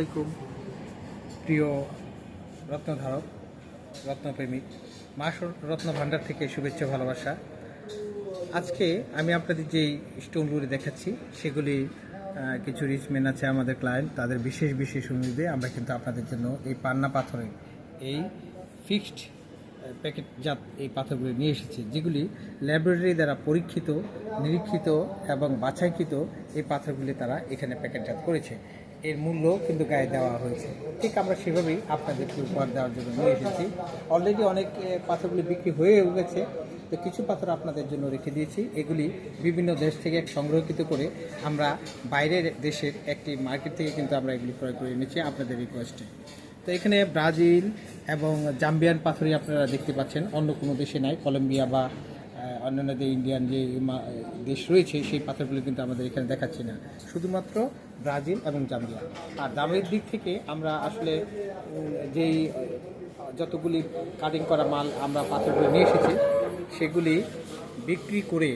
আলাইকুম। প্রিয় রত্নধারক, রত্নপ্রেমিক, মা রত্ন ভাণ্ডার থেকে শুভেচ্ছা, ভালোবাসা। আজকে আমি আপনাদের যেই স্টোনগুলি দেখাচ্ছি, সেগুলি কিছু রিচমেন আছে আমাদের ক্লায়েন্ট তাদের বিশেষ বিশেষ অনুরোধে আমরা কিন্তু আপনাদের জন্য এই পান্না পাথরের এই ফিক্সড প্যাকেটজাত এই পাথরগুলি নিয়ে এসেছি, যেগুলি ল্যাবরেটরি দ্বারা পরীক্ষিত, নিরীক্ষিত এবং বাছাইকৃত এই পাথরগুলি তারা এখানে প্যাকেটজাত করেছে। এর মূল্য কিন্তু গায়ে দেওয়া হয়েছে। ঠিক আমরা সেভাবেই আপনাদেরকে উপহার দেওয়ার জন্য নিয়ে এসেছি। অলরেডি অনেক পাথরগুলি বিক্রি হয়ে গেছে তো কিছু পাথর আপনাদের জন্য রেখে দিয়েছি। এগুলি বিভিন্ন দেশ থেকে সংগ্রহকৃত করে আমরা বাইরের দেশের একটি মার্কেট থেকে কিন্তু আমরা এগুলি ক্রয় করে এনেছি আপনাদের রিকোয়েস্টে তো এখানে ব্রাজিল এবং জাম্বিয়ান পাথরই আপনারা দেখতে পাচ্ছেন। অন্য কোনো দেশে নাই, কলম্বিয়া বা অন্যান্য যে ইন্ডিয়ান যে দেশ রয়েছে, সেই পাথরগুলো কিন্তু আমাদের এখানে দেখাচ্ছি না। শুধুমাত্র ব্রাজিল এবং জাম্বিয়া। আর দামের দিক থেকে আমরা আসলে যেই, যতগুলি কাটিং করা মাল আমরা পাথরগুলো নিয়ে এসেছি, সেগুলি বিক্রি করে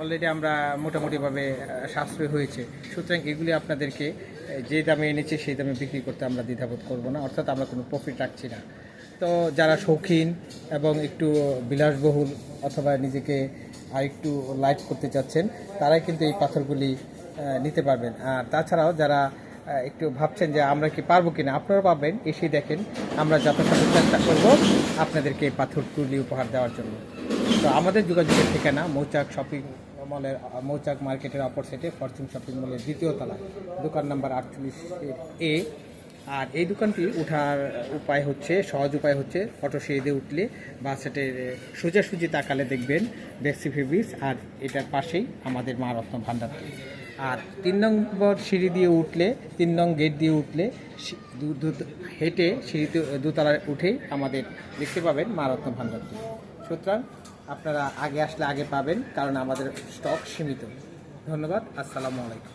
অলরেডি আমরা মোটামুটিভাবে সাশ্রয় হয়েছে। সুতরাং এগুলি আপনাদেরকে, যে দামে এনেছে, সেই দামে বিক্রি করতে আমরা দ্বিধাবোধ করব না। অর্থাৎ আমরা কোনো প্রফিট রাখছি না। তো যারা শৌখিন এবং একটু বিলাসবহুল অথবা নিজেকে আর একটু লাইট করতে চাচ্ছেন, তারাই কিন্তু এই পাথরগুলি নিতে পারবেন। আর তাছাড়াও যারা একটু ভাবছেন যে আমরা কি পারব কিনা, আপনারা পাবেন। এসে দেখেন আমরা যথাসাধ্য চেষ্টা করব আপনাদেরকে এই পাথরগুলি উপহার দেওয়ার জন্য। তো আমাদের যোগাযোগের ঠিকানা মৌচাক শপিং মলের, মৌচাক মার্কেটের অপর সাইডে ফরচুন শপিং মলের দ্বিতীয় তলায়। দোকান নাম্বার আটচল্লিশ এ আর এই দোকানটি ওঠার উপায় হচ্ছে, সহজ উপায় হচ্ছে অটো সিঁড়িতে উঠলে বাস সেটের সোজাসুজি তাকালে দেখবেন বেক্সি ফেব্রিক্স আর এটার পাশেই আমাদের মা রত্ন ভাণ্ডারটি আর তিন নম্বর সিঁড়ি দিয়ে উঠলে, তিন নং গেট দিয়ে উঠলে হেঁটে সিঁড়িতে, দোতলায় উঠেই আমাদের দেখতে পাবেন মা রত্ন ভাণ্ডারটি সুতরাং আপনারা আগে আসলে আগে পাবেন কারণ আমাদের স্টক সীমিত। ধন্যবাদ, আসসালামু আলাইকুম।